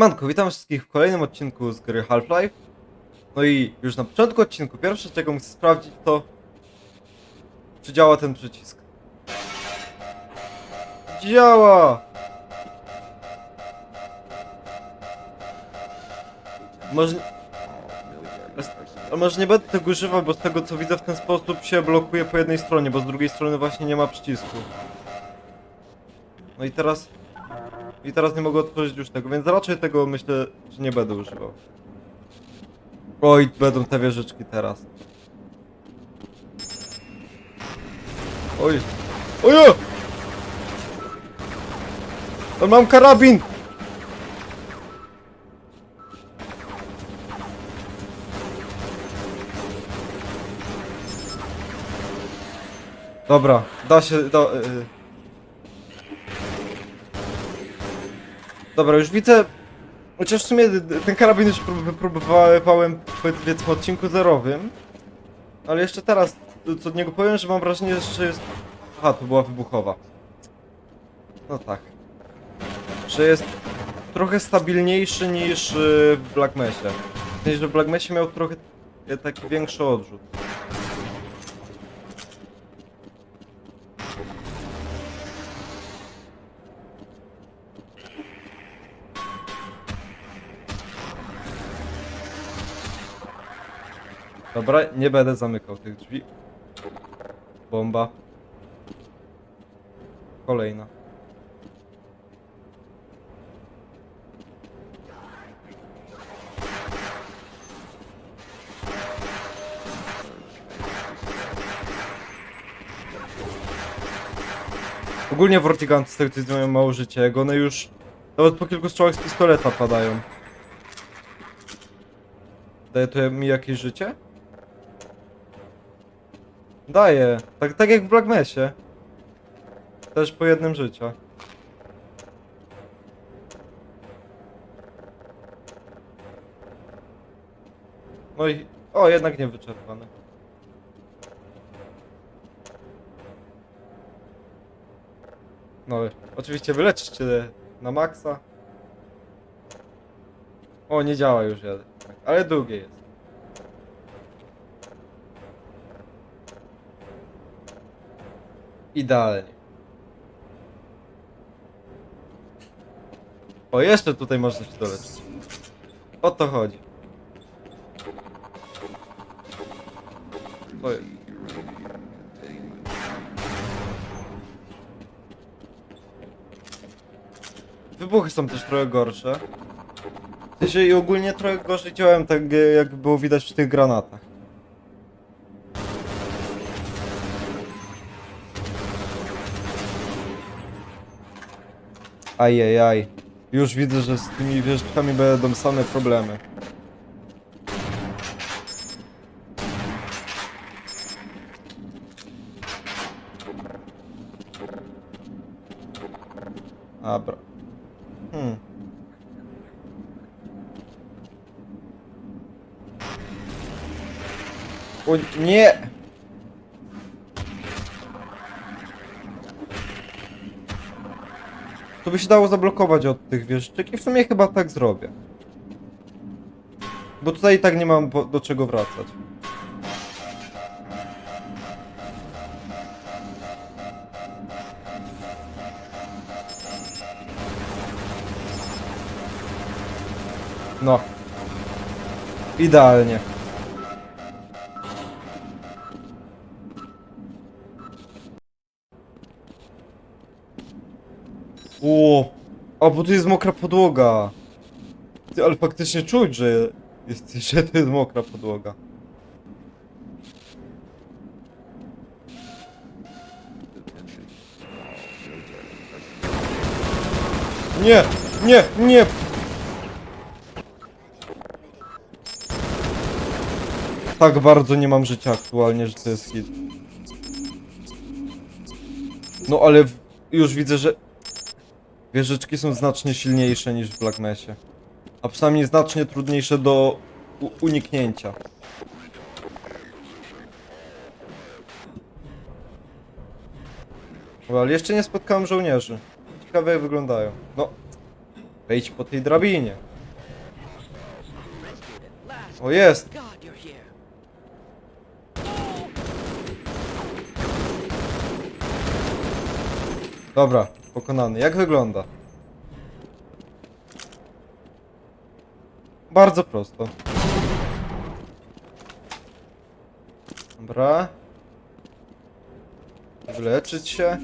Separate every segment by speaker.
Speaker 1: Siemanko, witam wszystkich w kolejnym odcinku z gry Half-Life. No i już na początku odcinku pierwsze czego chcę sprawdzić to czy działa ten przycisk. Działa! Może... Może nie będę tego używał, bo z tego co widzę w ten sposób się blokuje po jednej stronie, bo z drugiej strony właśnie nie ma przycisku. No i teraz... I teraz nie mogę otworzyć już tego, więc raczej tego myślę, że nie będę używał. Oj, będą te wieżyczki teraz. Oj. Ojo! O, mam karabin! Dobra, da się, da, y, Dobra, już widzę. Chociaż w sumie ten karabin już prób- wypróbowałem powiedzmy w odcinku zerowym. Ale jeszcze teraz, co od niego powiem, że mam wrażenie, że jest... Aha, to była wybuchowa. No tak. Że jest trochę stabilniejszy niż y, w Black Mesie. W sensie, że w Black Mesie miał trochę e, taki większy odrzut. Dobra, nie będę zamykał tych drzwi. Bomba. Kolejna. Ogólnie Vortiganty z tego co mają mało życia, jak one już nawet po kilku strzałach z pistoleta padają. Daje to mi jakieś życie? Daje. Tak, tak jak w Black Mesie. Też po jednym życiu. No i... O, jednak nie wyczerpane. No, oczywiście wyleczyć cię na maksa. O, nie działa już jeden. Ale długie jest. Idealnie. O, jeszcze tutaj można się doleczyć. O to chodzi. O, Wybuchy są też trochę gorsze. W sensie i ogólnie trochę gorzej działałem, tak jak było widać przy tych granatach. Ajajaj. Już widzę, że z tymi wieżyczkami będą same problemy. Dobra. Hmm. O nie! To by się dało zablokować od tych wieżyczek i w sumie chyba tak zrobię. Bo tutaj i tak nie mam do czego wracać. No. Idealnie. O, a bo tu jest mokra podłoga. Ty, ale faktycznie czuć, że jest, że to jest mokra podłoga. Nie, nie, nie! Tak bardzo nie mam życia aktualnie, że to jest hit. No ale już widzę, że wieżyczki są znacznie silniejsze niż w Black Mesie. A przynajmniej znacznie trudniejsze do uniknięcia. Dobra, ale jeszcze nie spotkałem żołnierzy. Ciekawe jak wyglądają. No, wejdź po tej drabinie. O, jest! Dobra, pokonany. Jak wygląda? Bardzo prosto. Dobra. Wyleczyć się.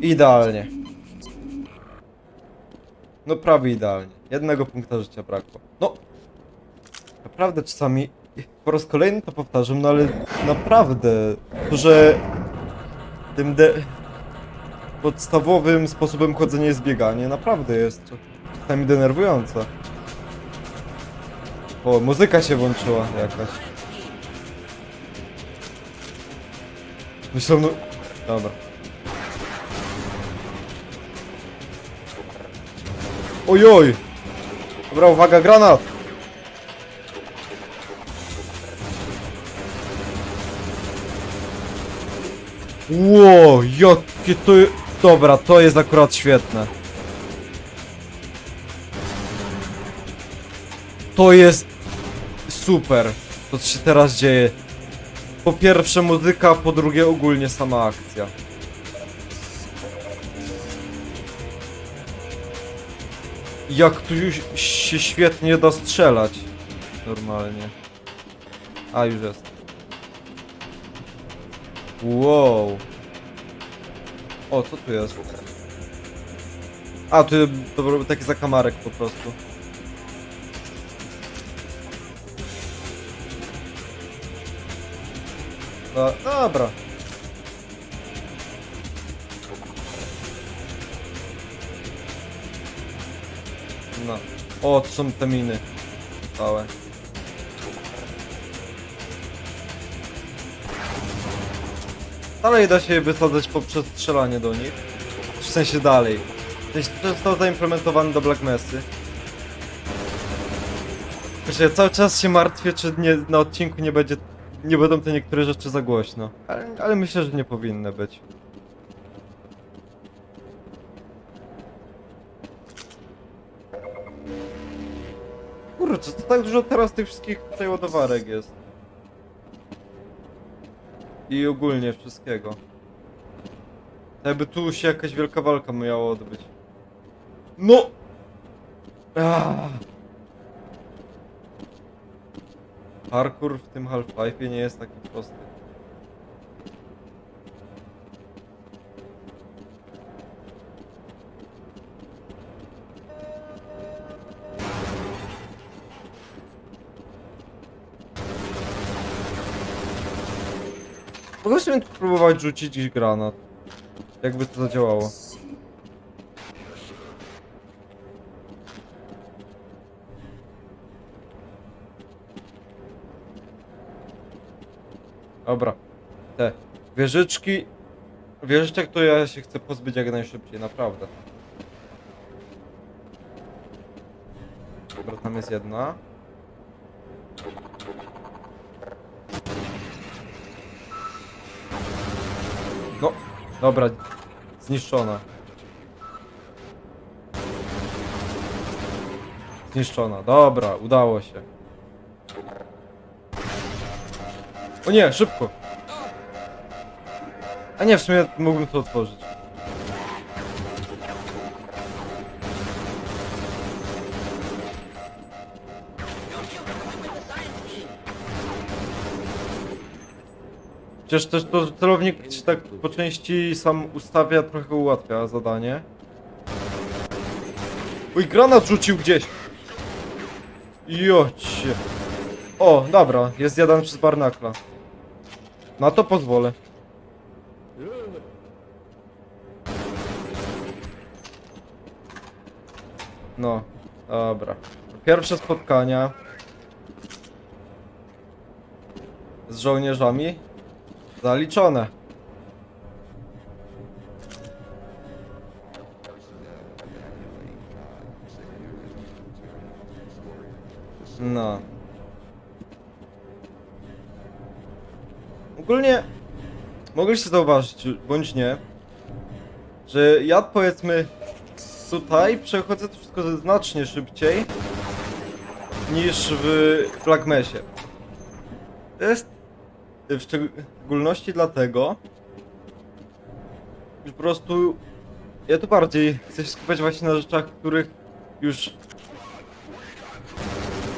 Speaker 1: Idealnie. No prawie idealnie. Jednego punkta życia brakło. No. Naprawdę czasami po raz kolejny to powtarzam, no ale naprawdę że tym de podstawowym sposobem chodzenia jest bieganie, naprawdę jest to czasami denerwujące. O, muzyka się włączyła jakaś. Myślę, no... Dobra. Ojoj! Dobra, uwaga, granat! Ło, jakie to... je- Dobra, to jest akurat świetne. To jest super, to co się teraz dzieje. Po pierwsze muzyka, po drugie ogólnie sama akcja. Jak tu już się świetnie da strzelać. Normalnie. A, już jest. Wow. O, co tu jest? A, tu to był taki zakamarek po prostu. No, dobra. No. O, to są te miny. Całe. Dalej da się wysadzać poprzez strzelanie do nich. W sensie dalej. To zostało zaimplementowane do Black Messy. Wiesz, ja cały czas się martwię, czy nie, na odcinku nie będzie... Nie będą te niektóre rzeczy za głośno. Ale, ale myślę, że nie powinny być. Kurczę, to tak dużo teraz tych wszystkich tutaj ładowarek jest. I ogólnie wszystkiego. Jakby tu się jakaś wielka walka miała odbyć. No! Ah. Parkour w tym Half-Life'ie nie jest taki prosty. Mogę sobie próbować rzucić gdzieś granat. Jakby to zadziałało. Dobra. Te wieżyczki... Wieżyczek to ja się chcę pozbyć jak najszybciej, naprawdę. Dobra, tam jest jedna. No, dobra. Zniszczona. Zniszczona. Dobra, udało się. O nie, szybko. A nie, w sumie mógłbym to otworzyć. Przecież też to że celownik tak po części sam ustawia, trochę ułatwia zadanie. Uj, granat rzucił gdzieś! Jocie. O, dobra, jest zjadany przez Barnakla. Na to pozwolę. No, dobra. Pierwsze spotkania z żołnierzami zaliczone. No. Ogólnie mogliście zauważyć, bądź nie, że ja powiedzmy tutaj przechodzę to wszystko znacznie szybciej niż w Black. To jest w szczególności dlatego, że po prostu ja tu bardziej chcę się skupiać właśnie na rzeczach, których już...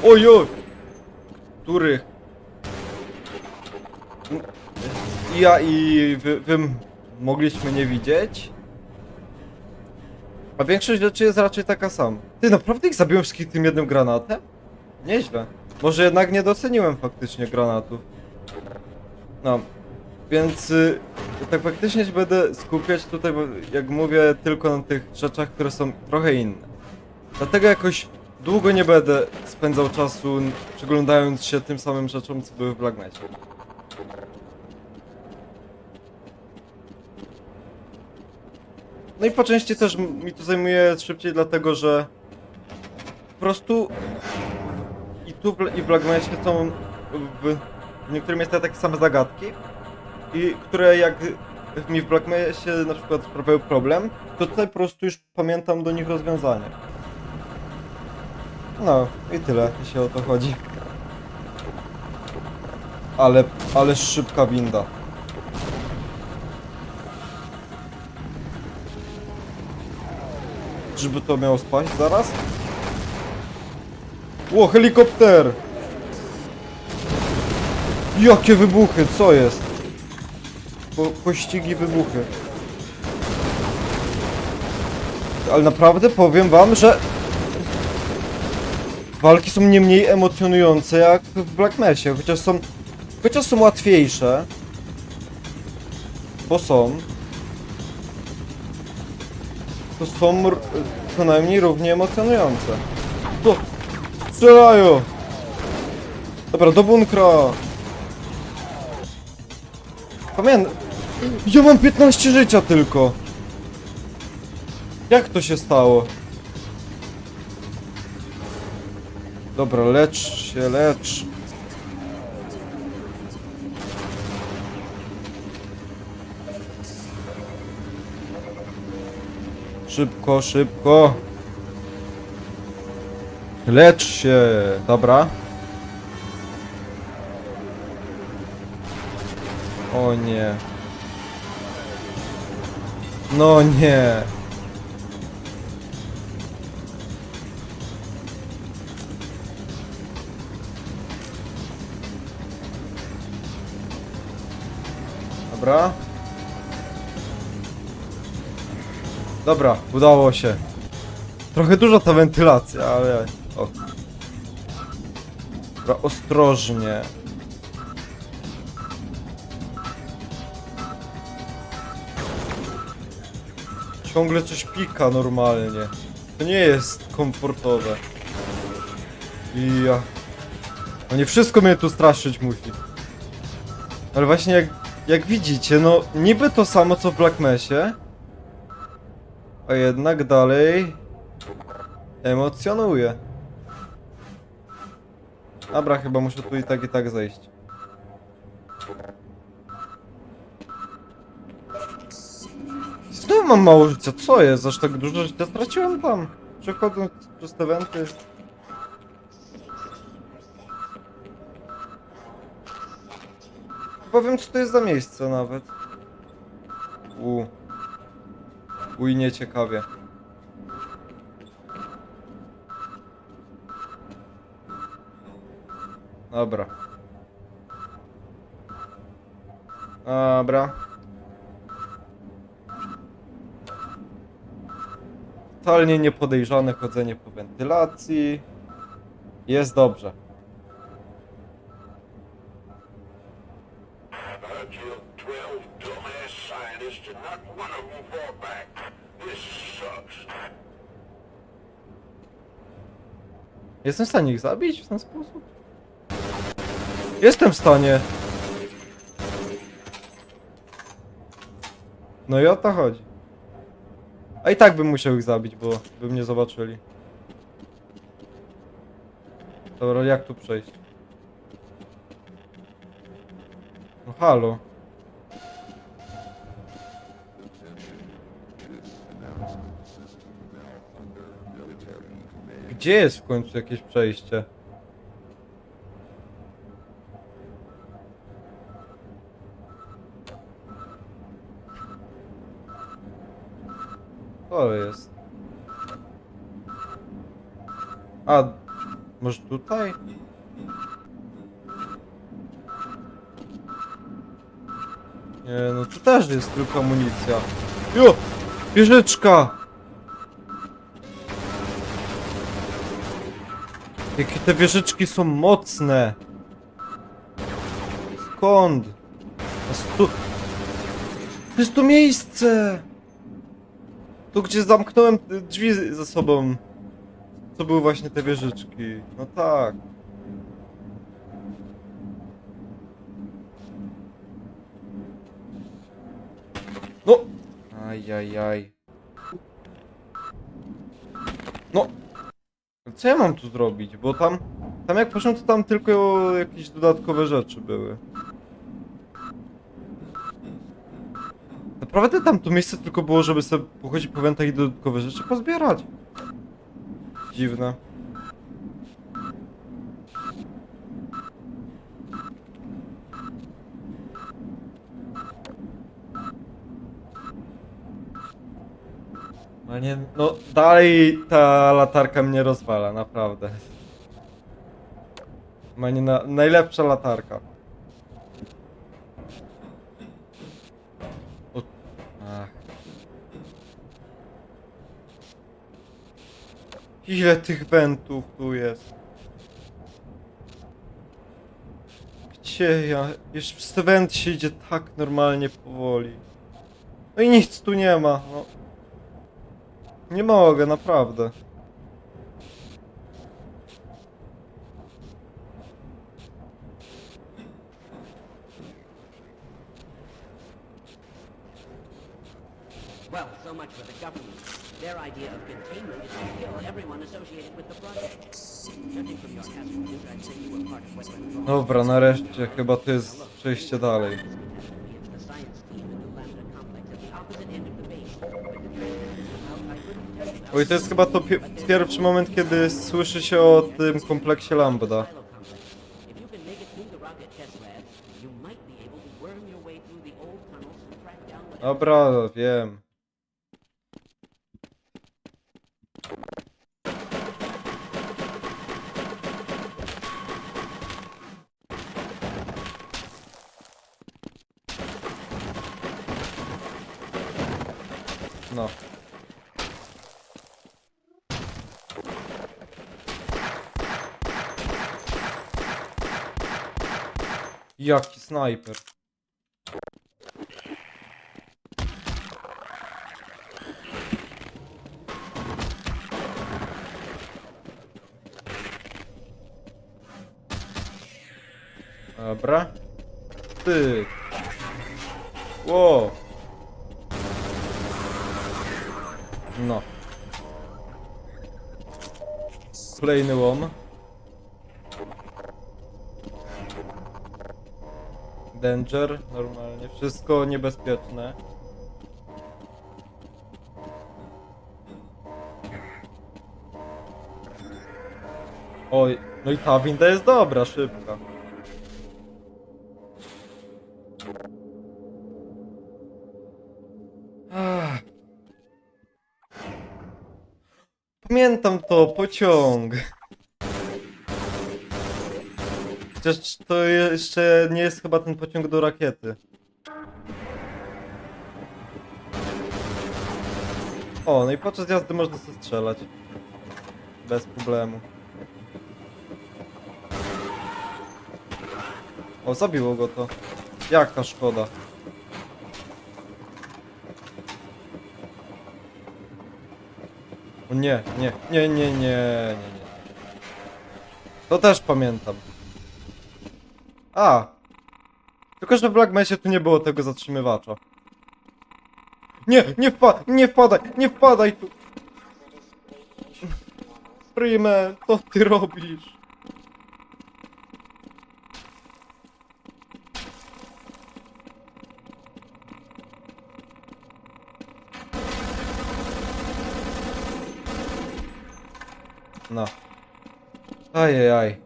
Speaker 1: Ojoj! Których... Ja i wy, wy mogliśmy nie widzieć. A większość rzeczy jest raczej taka sama. Ty, naprawdę ich zabiłem wszystkich tym jednym granatem? Nieźle. Może jednak nie doceniłem faktycznie granatów. No, więc y, tak faktycznie się będę skupiać tutaj, jak mówię, tylko na tych rzeczach, które są trochę inne. Dlatego jakoś długo nie będę spędzał czasu przyglądając się tym samym rzeczom, co były w Black. No i po części też mi to zajmuje szybciej, dlatego że po prostu i tu i w Black Mesie są w, w niektórych miejscach takie same zagadki, i które jak mi w Black Mesie na przykład sprawiały problem, to tutaj po prostu już pamiętam do nich rozwiązanie. No i tyle, jeśli o to chodzi. Ale, ale szybka winda. Czyżby to miało spaść zaraz? Ło, helikopter! Jakie wybuchy, co jest? Po, pościgi wybuchy. Ale naprawdę powiem wam, że walki są nie mniej emocjonujące jak w Black Mesie, chociaż są chociaż są łatwiejsze. Bo są. To są co najmniej równie emocjonujące. To strzelają! Dobra, do bunkra! Pamiętam. Ja mam 15 życia tylko. Jak to się stało? Dobra, lecz się, lecz. Szybko, szybko. Lecz się. Dobra. O nie. No nie. Dobra. Dobra, udało się. Trochę dużo ta wentylacja, ale... O. Dobra, ostrożnie. Ciągle coś pika normalnie. To nie jest komfortowe. I ja... No nie wszystko mnie tu straszyć musi. Ale właśnie jak, jak widzicie, no niby to samo co w Black Mesie. A jednak dalej... Emocjonuje. Dobra, chyba muszę tu i tak i tak zejść. Znowu mam mało życia, co jest? Aż tak dużo życia straciłem tam. Przechodząc przez te wenty. Powiem co to jest za miejsce nawet. U. Uj, nieciekawie. Dobra. Dobra. Totalnie niepodejrzane chodzenie po wentylacji. Jest dobrze.
Speaker 2: I killed 12 dumbass scientists and not one of them fought back. This sucks.
Speaker 1: Jestem w stanie ich zabić w ten sposób? Jestem w stanie. No i o to chodzi. A i tak bym musiał ich zabić, bo by mnie zobaczyli. Dobra, jak tu przejść? No halo. Gdzie jest w końcu jakieś przejście? To jest. A, może tutaj? Nie, no tu też jest tylko amunicja. Jo! Wieżyczka! Jakie te wieżyczki są mocne! Skąd? Stu... To jest to miejsce! Tu gdzie zamknąłem drzwi za sobą. To były właśnie te wieżyczki. No tak. No! Ajajaj. No! Co ja mam tu zrobić? Bo tam... Tam jak poszedłem, to tam tylko jakieś dodatkowe rzeczy były. Naprawdę tam to miejsce tylko było, żeby sobie pochodzić po wentach i dodatkowe rzeczy pozbierać. Dziwne. No nie, no dalej ta latarka mnie rozwala, naprawdę. Ma nie na, najlepsza latarka. Ile tych wentów tu jest? Gdzie ja? Jeszcze przez te went się idzie tak normalnie powoli. No i nic tu nie ma, no. Nie mogę, naprawdę. Dobra, nareszcie, chyba to jest przejście dalej. Oj, to jest chyba to pi pierwszy moment, kiedy słyszy się o tym kompleksie Lambda.
Speaker 3: silo complex.
Speaker 1: Як снайпер. Danger, normalnie. Wszystko niebezpieczne. Oj, no i ta winda jest dobra, szybka. Ach. Pamiętam to, pociąg. Chociaż to jeszcze nie jest chyba ten pociąg do rakiety. O, no i podczas jazdy można sobie strzelać. Bez problemu. O, zabiło go to. Jaka szkoda. O nie, nie, nie, nie, nie, nie, nie. To też pamiętam. A! Tylko, że w Black Mesie tu nie było tego zatrzymywacza. Nie, nie wpa nie wpadaj, nie wpadaj tu! Prime, co ty robisz? No. Ajajaj.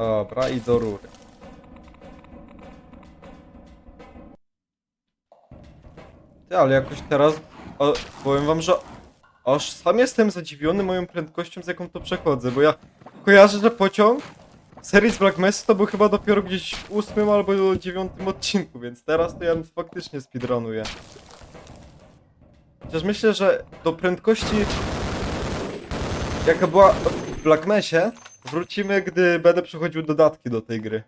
Speaker 1: Dobra, i do rury. Ty, ale jakoś teraz o, powiem wam, że aż sam jestem zadziwiony moją prędkością, z jaką to przechodzę, bo ja kojarzę, że pociąg w serii z Black Mesa to był chyba dopiero gdzieś w ósmym albo dziewiątym odcinku, więc teraz to ja faktycznie speedrunuję. Chociaż myślę, że do prędkości jaka była w Black Mesie wrócimy, gdy będę przechodził dodatki do tej gry.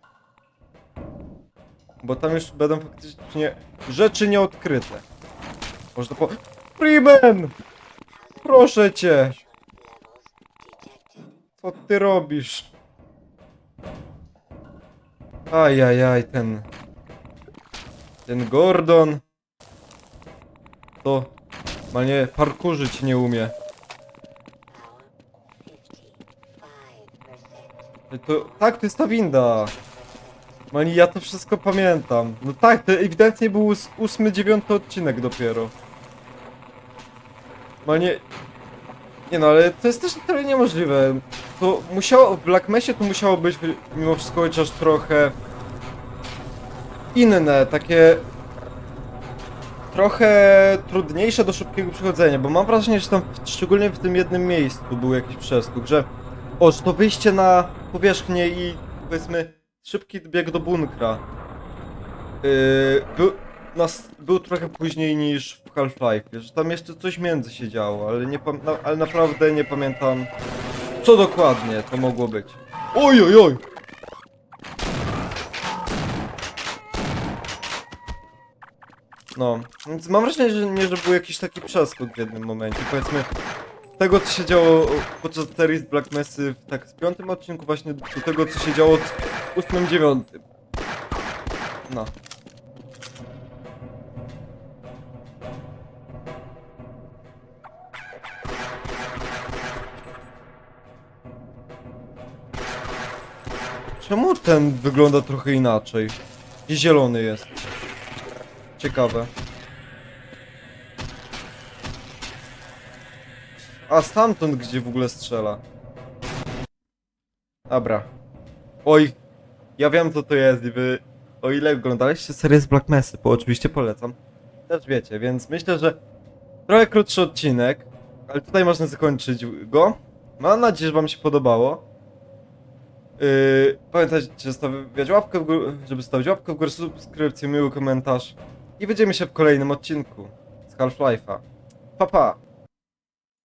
Speaker 1: Bo tam już będą faktycznie rzeczy nieodkryte. Można po... Freeman! Proszę cię! Co ty robisz? Ajajaj, ten... Ten Gordon... To... Ma nie parkurzyć nie umie. To, tak, to jest ta winda. Mani, ja to wszystko pamiętam. No tak, to ewidentnie był ós- ósmy, dziewiąty odcinek dopiero. Mani... Nie no, ale to jest też trochę niemożliwe. To musiało, w Black Mesie to musiało być mimo wszystko chociaż trochę... Inne, takie... Trochę trudniejsze do szybkiego przechodzenia, bo mam wrażenie, że tam szczególnie w tym jednym miejscu był jakiś przeskok, że... O, że to wyjście na powierzchnię i powiedzmy szybki bieg do bunkra. Yy, był, nas, był trochę później niż w Half-Life, że tam jeszcze coś między się działo, ale, nie na, ale naprawdę nie pamiętam co dokładnie to mogło być. Oj, oj, oj! No, więc mam wrażenie, że nie, że był jakiś taki przeskok w jednym momencie, powiedzmy tego, co się działo podczas serii z Black Messy tak z piątym odcinku właśnie do tego, co się działo w ósmym, dziewiątym. No. Czemu ten wygląda trochę inaczej? I zielony jest. Ciekawe. A stamtąd gdzie w ogóle strzela. Dobra. Oj, ja wiem co to jest i wy... O ile oglądaliście serię z Black Mesa, bo oczywiście polecam. Też wiecie, więc myślę, że trochę krótszy odcinek, ale tutaj można zakończyć go. Mam nadzieję, że wam się podobało. Yy, pamiętajcie, żeby stawiać łapkę w górę, żeby stawić łapkę w górę, subskrypcję, miły komentarz. I widzimy się w kolejnym odcinku z Half-Life'a. Pa pa!